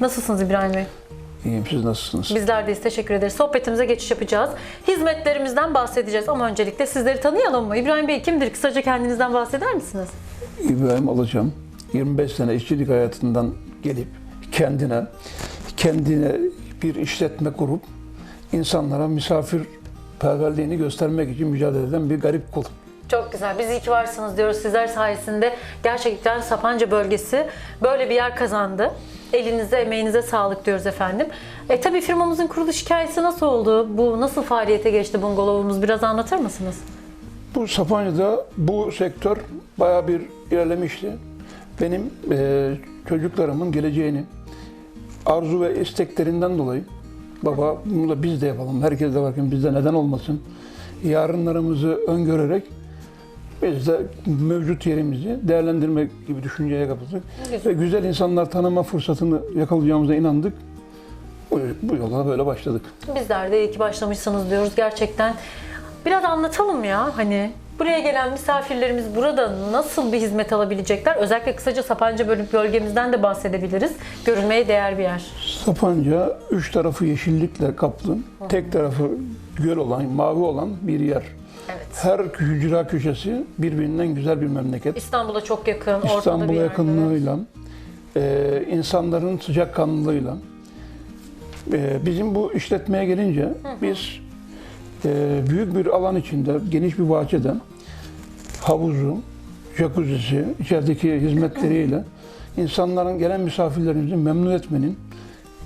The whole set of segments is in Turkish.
Nasılsınız İbrahim Bey? İyiyim siz nasılsınız? Bizler deyiz. Teşekkür ederiz. Sohbetimize geçiş yapacağız. Hizmetlerimizden bahsedeceğiz ama öncelikle sizleri tanıyalım mı? İbrahim Bey kimdir? Kısaca kendinizden bahseder misiniz? İbrahim Alacağım. 25 sene işçilik hayatından gelip kendine kendine bir işletme kurup insanlara misafirperverliğini göstermek için mücadele eden bir garip kul. Çok güzel. Biz iyi ki varsınız diyoruz. Sizler sayesinde gerçekten Sapanca bölgesi böyle bir yer kazandı. Elinize, emeğinize sağlık diyoruz efendim. E tabii firmamızın kuruluş hikayesi nasıl oldu? Bu nasıl faaliyete geçti bungalovumuz? Biraz anlatır mısınız? Bu Sapanca'da bu sektör bayağı bir ilerlemişti. Benim eee, çocuklarımın geleceğini arzu ve isteklerinden dolayı baba bunu da biz de yapalım. Herkes de varken bizde neden olmasın? Yarınlarımızı öngörerek biz de mevcut yerimizi değerlendirmek gibi düşünceye kapıldık. Güzel. Ve güzel insanlar tanıma fırsatını yakalayacağımıza inandık. Bu, bu yola böyle başladık. Bizler de iyi ki başlamışsınız diyoruz. Gerçekten biraz anlatalım ya hani buraya gelen misafirlerimiz burada nasıl bir hizmet alabilecekler? Özellikle kısaca Sapanca bölüm bölgemizden de bahsedebiliriz. Görülmeye değer bir yer. Sapanca üç tarafı yeşillikle kaplı, tek tarafı göl olan, mavi olan bir yer. Evet. Her hücra köşesi birbirinden güzel bir memleket. İstanbul'a çok yakın, İstanbul'a yakınlığıyla, e, insanların sıcakkanlılığıyla. E, bizim bu işletmeye gelince biz e, büyük bir alan içinde, geniş bir bahçede havuzu, jacuzzi'si, içerideki hizmetleriyle insanların gelen misafirlerimizi memnun etmenin,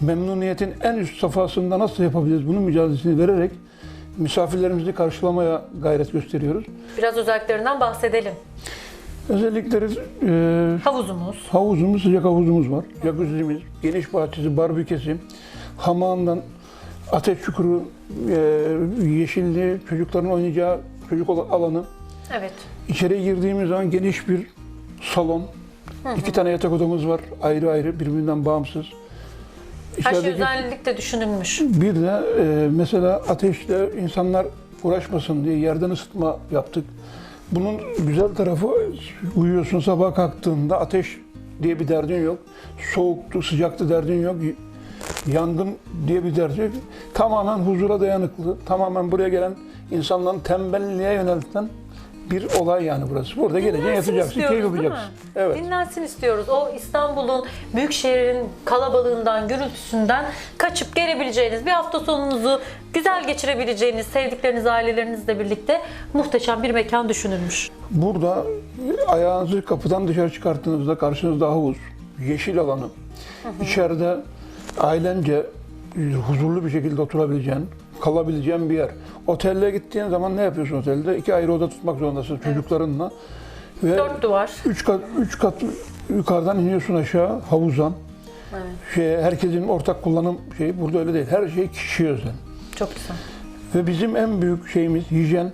memnuniyetin en üst safhasında nasıl yapabiliriz bunun mücadelesini vererek misafirlerimizi karşılamaya gayret gösteriyoruz. Biraz özelliklerinden bahsedelim. Özellikleri e, Havuzumuz, Havuzumuz, sıcak havuzumuz var. Jacuzzi'miz, geniş bahçesi, barbekesi, hamağından ateş çukuru, e, yeşilliği, çocukların oynayacağı çocuk al- alanı. evet. İçeriye girdiğimiz zaman geniş bir salon. İki tane yatak odamız var. Ayrı ayrı, birbirinden bağımsız. Her şey özellikle düşünülmüş. bir de e, mesela ateşle insanlar uğraşmasın diye yerden ısıtma yaptık. Bunun güzel tarafı uyuyorsun sabah kalktığında ateş diye bir derdin yok. Soğuktu, sıcaktı derdin yok. Yangın diye bir derdin yok. Tamamen huzura dayanıklı, tamamen buraya gelen insanların tembelliğe yönelten bir olay yani burası. Burada geleceksin, yatacaksın, istiyoruz, keyif değil yapacaksın. Evet. Dinlensin istiyoruz. O İstanbul'un, büyük şehrin kalabalığından, gürültüsünden kaçıp gelebileceğiniz, bir hafta sonunuzu güzel geçirebileceğiniz, sevdikleriniz, ailelerinizle birlikte muhteşem bir mekan düşünülmüş. Burada ayağınızı kapıdan dışarı çıkarttığınızda karşınızda havuz, yeşil alanı, içeride ailence huzurlu bir şekilde oturabileceğin, kalabileceğin bir yer. Otelle gittiğin zaman ne yapıyorsun otelde? İki ayrı oda tutmak zorundasın çocuklarınla. Ve Dört duvar. üç kat, üç kat yukarıdan iniyorsun aşağı havuza. Evet. Şey, herkesin ortak kullanım şeyi burada öyle değil. Her şey kişiye özel. Çok güzel. Ve bizim en büyük şeyimiz hijyen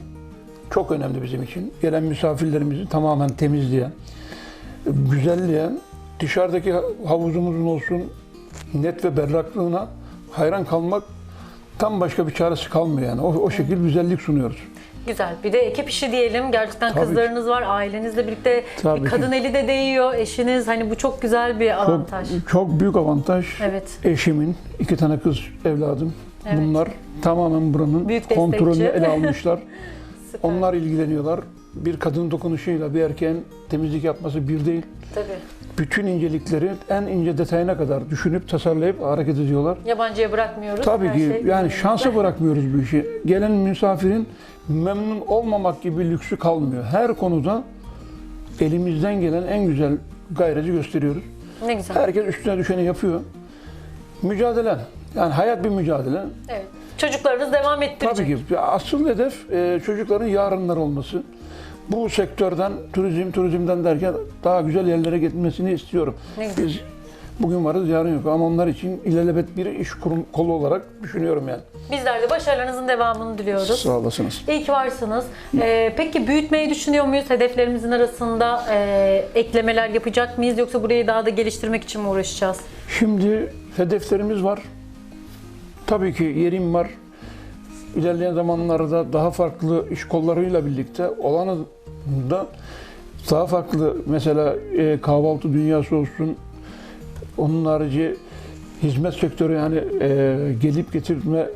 çok önemli bizim için. Gelen misafirlerimizi tamamen temizleyen, güzelleyen, dışarıdaki havuzumuzun olsun net ve berraklığına hayran kalmak tam başka bir çaresi kalmıyor yani. O, o şekil güzellik sunuyoruz. Güzel. Bir de ekip işi diyelim. Gerçekten Tabii kızlarınız var. Ailenizle birlikte Tabii bir ki. kadın eli de değiyor. Eşiniz. Hani bu çok güzel bir Çok, avantaj. çok büyük avantaj. Evet. Eşimin iki tane kız evladım. Evet. Bunlar tamamen buranın Büyük kontrolünü ele almışlar. Süper. Onlar ilgileniyorlar. Bir kadın dokunuşuyla bir erkeğin temizlik yapması bir değil. Tabii. bütün incelikleri en ince detayına kadar düşünüp tasarlayıp hareket ediyorlar. Yabancıya bırakmıyoruz. Tabii ki şey yani şansa bırakmıyoruz bu işi. Gelen misafirin memnun olmamak gibi lüksü kalmıyor. Her konuda elimizden gelen en güzel gayreti gösteriyoruz. Ne güzel. Herkes üstüne düşeni yapıyor. Mücadele. Yani hayat bir mücadele. Evet. Çocuklarınız devam ettirecek. Tabii ki. Asıl hedef e, çocukların yarınlar olması. Bu sektörden, turizm, turizmden derken daha güzel yerlere gitmesini istiyorum. Ne güzel. Biz bugün varız, yarın yok. Ama onlar için ilelebet bir iş kurum, kolu olarak düşünüyorum yani. Bizler de başarılarınızın devamını diliyoruz. Sağ olasınız. İyi ki varsınız. Ee, peki büyütmeyi düşünüyor muyuz? Hedeflerimizin arasında e, eklemeler yapacak mıyız? Yoksa burayı daha da geliştirmek için mi uğraşacağız? Şimdi hedeflerimiz var. Tabii ki yerim var. İlerleyen zamanlarda daha farklı iş kollarıyla birlikte olanı da daha farklı mesela e, kahvaltı dünyası olsun. Onun harici hizmet sektörü yani e, gelip getirme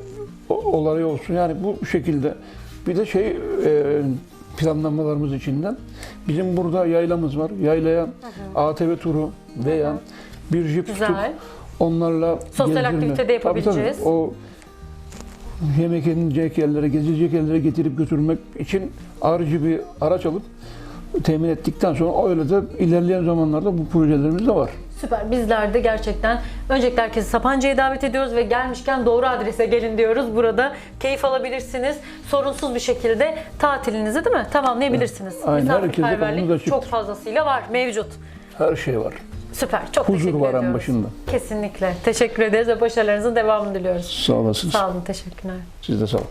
olayı olsun. Yani bu şekilde bir de şey e, planlamalarımız içinden bizim burada yaylamız var. Yaylaya ATV turu veya bir jip tutup Güzel. Onlarla Sosyal aktivite de Tabii, tabii. yapabileceğiz. O yemek yenilecek yerlere, gezilecek yerlere getirip götürmek için ayrıcı bir araç alıp temin ettikten sonra öyle de ilerleyen zamanlarda bu projelerimiz de var. Süper. Bizler de gerçekten öncelikle herkesi Sapanca'ya davet ediyoruz ve gelmişken doğru adrese gelin diyoruz. Burada keyif alabilirsiniz. Sorunsuz bir şekilde tatilinizi değil mi? Tamamlayabilirsiniz. Aynen, herkese çok fazlasıyla var. Mevcut. Her şey var. Süper. Çok Huzur teşekkür ediyoruz. başında. Kesinlikle. Teşekkür ederiz ve başarılarınızın devamını diliyoruz. Sağ olasınız. Sağ olun. Teşekkürler. Siz de sağ olun.